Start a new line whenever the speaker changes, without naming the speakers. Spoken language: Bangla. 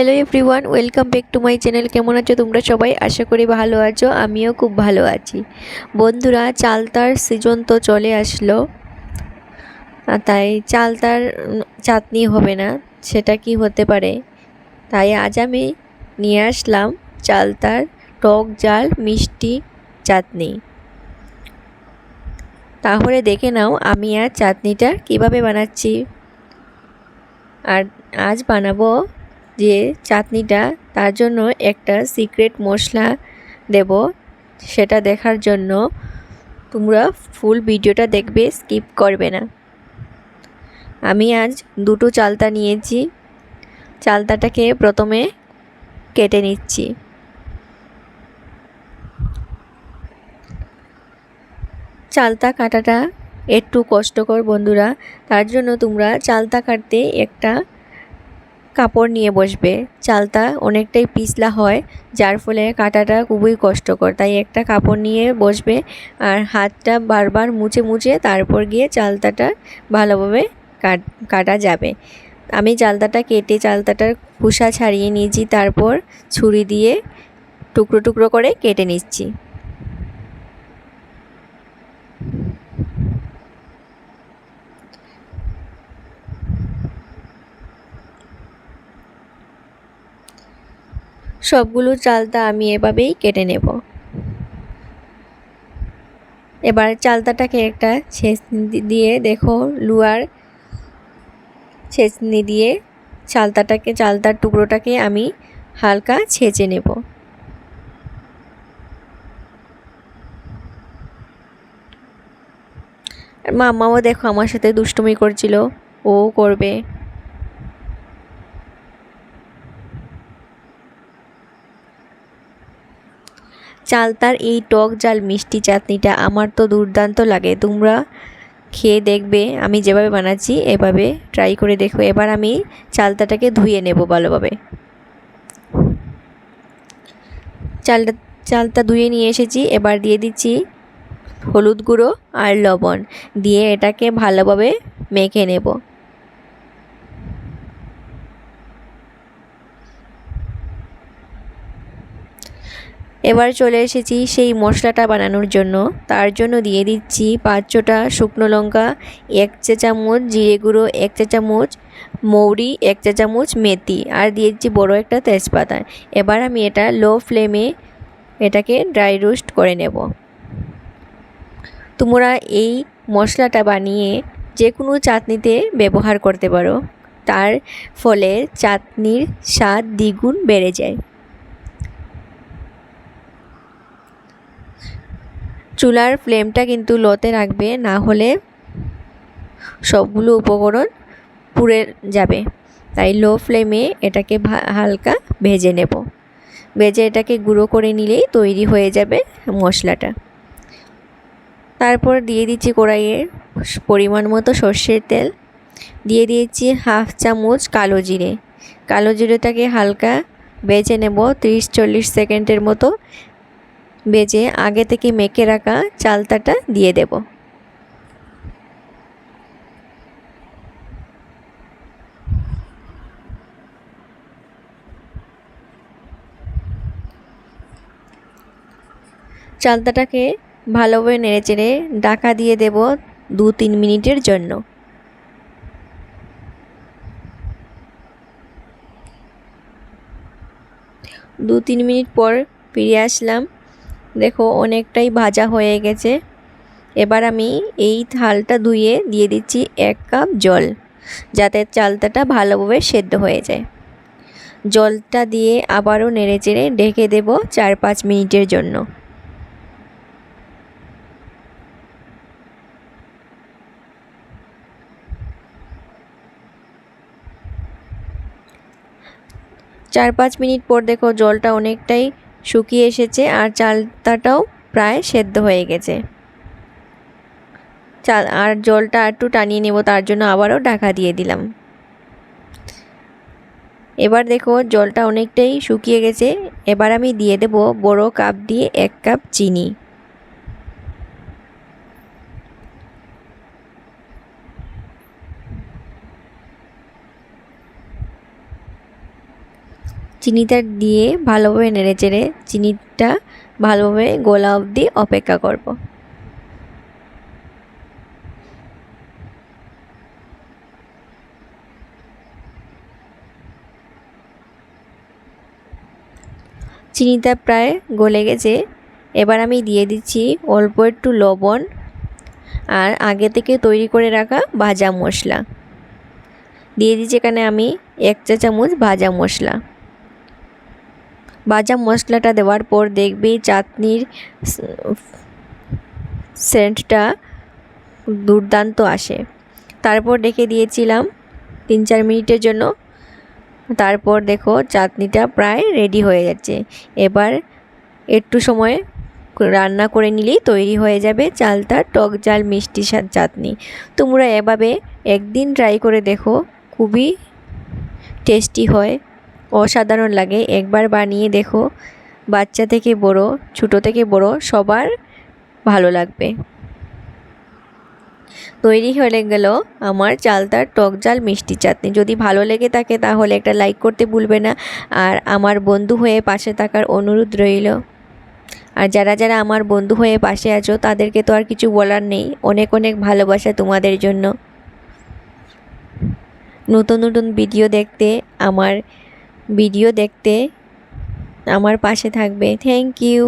Hello everyone welcome back to my channel কেমন আছো তোমরা সবাই? আশা করি ভালো আছো, আমিও খুব ভালো আছি। বন্ধুরা, চালতার সিজন তো চলে আসলো। তাই চালতার চাটনি হবে না, সেটা কি হতে পারে? তাই আজ আমি নিয়ে আসলাম চালতার টক জাল মিষ্টি চাটনি। তাহলে দেখে নাও, আমি আর চাটনিটা কীভাবে বানাচ্ছি। আর আজ বানাবো যে চাটনিটা তার জন্য একটা সিক্রেট মশলা দেব, সেটা দেখার জন্য তোমরা ফুল ভিডিওটা দেখবে স্কিপ করবে না। আমি আজ দুটো চালতা নিয়েছি। চালতাটাকে প্রথমে কেটে নিচ্ছি। চালতা কাটাটা একটু কষ্টকর বন্ধুরা, তার জন্য তোমরা চালতা কাটতে একটা কাপড় নিয়ে বসবে। চালতা অনেকটাই পিছলা হয়, যার ফলে কাটাটা খুবই কষ্টকর। তাই একটা কাপড় নিয়ে বসবে আর হাতটা বারবার মুছে মুছে তারপর গিয়ে চালতাটা ভালোভাবে কাটা যাবে। আমি চালতাটা কেটে চালতাটার খোসা ছাড়িয়ে নিয়েছি, তারপর ছুরি দিয়ে টুকরো টুকরো করে কেটে নিচ্ছি। সবগুলো চালতা আমি এভাবেই কেটে নেব। এবার চালতাটাকে একটা ছেঁচনি দিয়ে দেখো লুয়ার ছেঁচনি দিয়ে চালতাটাকে, চালতার টুকরোটাকে আমি হালকা ছেঁচে নেব। আর মাম্মাও দেখো আমার সাথে দুষ্টুমি করছিল, ও করবে। চালতার এই টক জাল মিষ্টি চাটনিটা। আমার তো দুর্দান্ত লাগে। তোমরা খেয়ে দেখবে। আমি যেভাবে বানাচ্ছি, এভাবে ট্রাই করে দেখো। এবার আমি চালতাটাকে ধুয়ে নেব ভালোভাবে। চালটা চালটা ধুয়ে নিয়ে এসেছি। এবার দিয়ে দিচ্ছি হলুদ গুঁড়ো আর লবণ। দিয়ে এটাকে ভালোভাবে মেখে নেব। এবার চলে এসেছি সেই মশলাটা বানানোর জন্য। তার জন্য দিয়ে দিচ্ছি পাঁচ ছটা শুকনো লঙ্কা, এক চা চামচ জিরে গুঁড়ো, এক চা চামচ মৌরি, এক চা চামচ মেথি আর দিয়ে দিচ্ছি বড়ো একটা তেজপাতা। এবার আমি এটা লো ফ্লেমে এটাকে ড্রাই রোস্ট করে নেব। তোমরা এই মশলাটা বানিয়ে যে কোনো চাটনিতে ব্যবহার করতে পারো। তার ফলে চাটনির স্বাদ দ্বিগুণ বেড়ে যায়। চুলার ফ্লেমটা কিন্তু লোতে রাখবে, না হলে সবগুলো উপকরণ পুড়ে যাবে। তাই লো ফ্লেমে এটাকে হালকা ভেজে নেব। ভেজে এটাকে গুঁড়ো করে নিলেই তৈরি হয়ে যাবে মশলাটা। তারপর দিয়ে দিচ্ছি কড়াইয়ে পরিমাণ মতো সর্ষের তেল। দিয়ে দিয়েছি হাফ চামচ কালো জিরে। কালো জিরেটাকে হালকা বেজে নেব তিরিশ চল্লিশ সেকেন্ডের মতো। বেজে আগে থেকে মেখে রাখা চালতাটা দিয়ে দেব। চালতাটাকে ভালোভাবে নেড়েচেড়ে ডাকা দিয়ে দেব দু তিন মিনিটের জন্য। দু তিন মিনিট পর ফিরে আসলাম। দেখো, অনেকটাই ভাজা হয়ে গেছে। এবার আমি এই থালটা ধুয়ে দিয়ে দিচ্ছি এক কাপ জল, যাতে চালতাটা ভালোভাবে সেদ্ধ হয়ে যায়। জলটা দিয়ে আবারও নেড়ে চেড়ে ঢেকে দেব চার পাঁচ মিনিটের জন্য। চার পাঁচ মিনিট পর দেখো জলটা অনেকটাই শুকিয়ে এসেছে আর চালতাটাও প্রায় সেদ্ধ হয়ে গেছে। চাল আর জলটা একটু টানিয়ে নেব, তার জন্য আবারও ঢাকা দিয়ে দিলাম। এবার দেখো জলটা অনেকটাই শুকিয়ে গেছে। এবার আমি দিয়ে দেব বড় কাপ দিয়ে এক কাপ চিনি। চিনিটা দিয়ে ভালোভাবে নেড়ে চেড়ে চিনিটা ভালোভাবে গোলা অবধি অপেক্ষা করব। চিনিটা প্রায় গলে গেছে। এবার আমি দিয়ে দিচ্ছি অল্প একটু লবণ আর আগে থেকে তৈরি করে রাখা ভাজা মশলা। দিয়ে দিচ্ছি এখানে আমি এক চা চামচ ভাজা মশলা। ভাজা মশলাটা দেওয়ার পর দেখবি চাটনির সেন্টটা দুর্দান্ত আসে। তারপর রেখে দিয়েছিলাম তিন চার মিনিটের জন্য। তারপর দেখো চাটনিটা প্রায় রেডি হয়ে যাচ্ছে এবার একটু সময় রান্না করে নিলেই তৈরি হয়ে যাবে চালটা টক জাল মিষ্টি চাটনি। তোমরা এভাবে একদিন ট্রাই করে দেখো, খুবই টেস্টি হয়। অসাধারণ লাগে। একবার বানিয়ে দেখো, বাচ্চা থেকে বড়, ছোটো থেকে বড়, সবার ভালো লাগবে। তৈরি হয়ে গেল আমার চালতার টক জাল মিষ্টি চাটনি। যদি ভালো লেগে থাকে তাহলে একটা লাইক করতে ভুলবে না। আর আমার বন্ধু হয়ে পাশে থাকার অনুরোধ রইল। আর যারা যারা আমার বন্ধু হয়ে পাশে আছো, তাদেরকে তো আর কিছু বলার নেই। অনেক অনেক ভালোবাসা তোমাদের জন্য। নতুন নতুন ভিডিও দেখতে আমার ভিডিও দেখতে আমার পাশে থাকবে। Thank you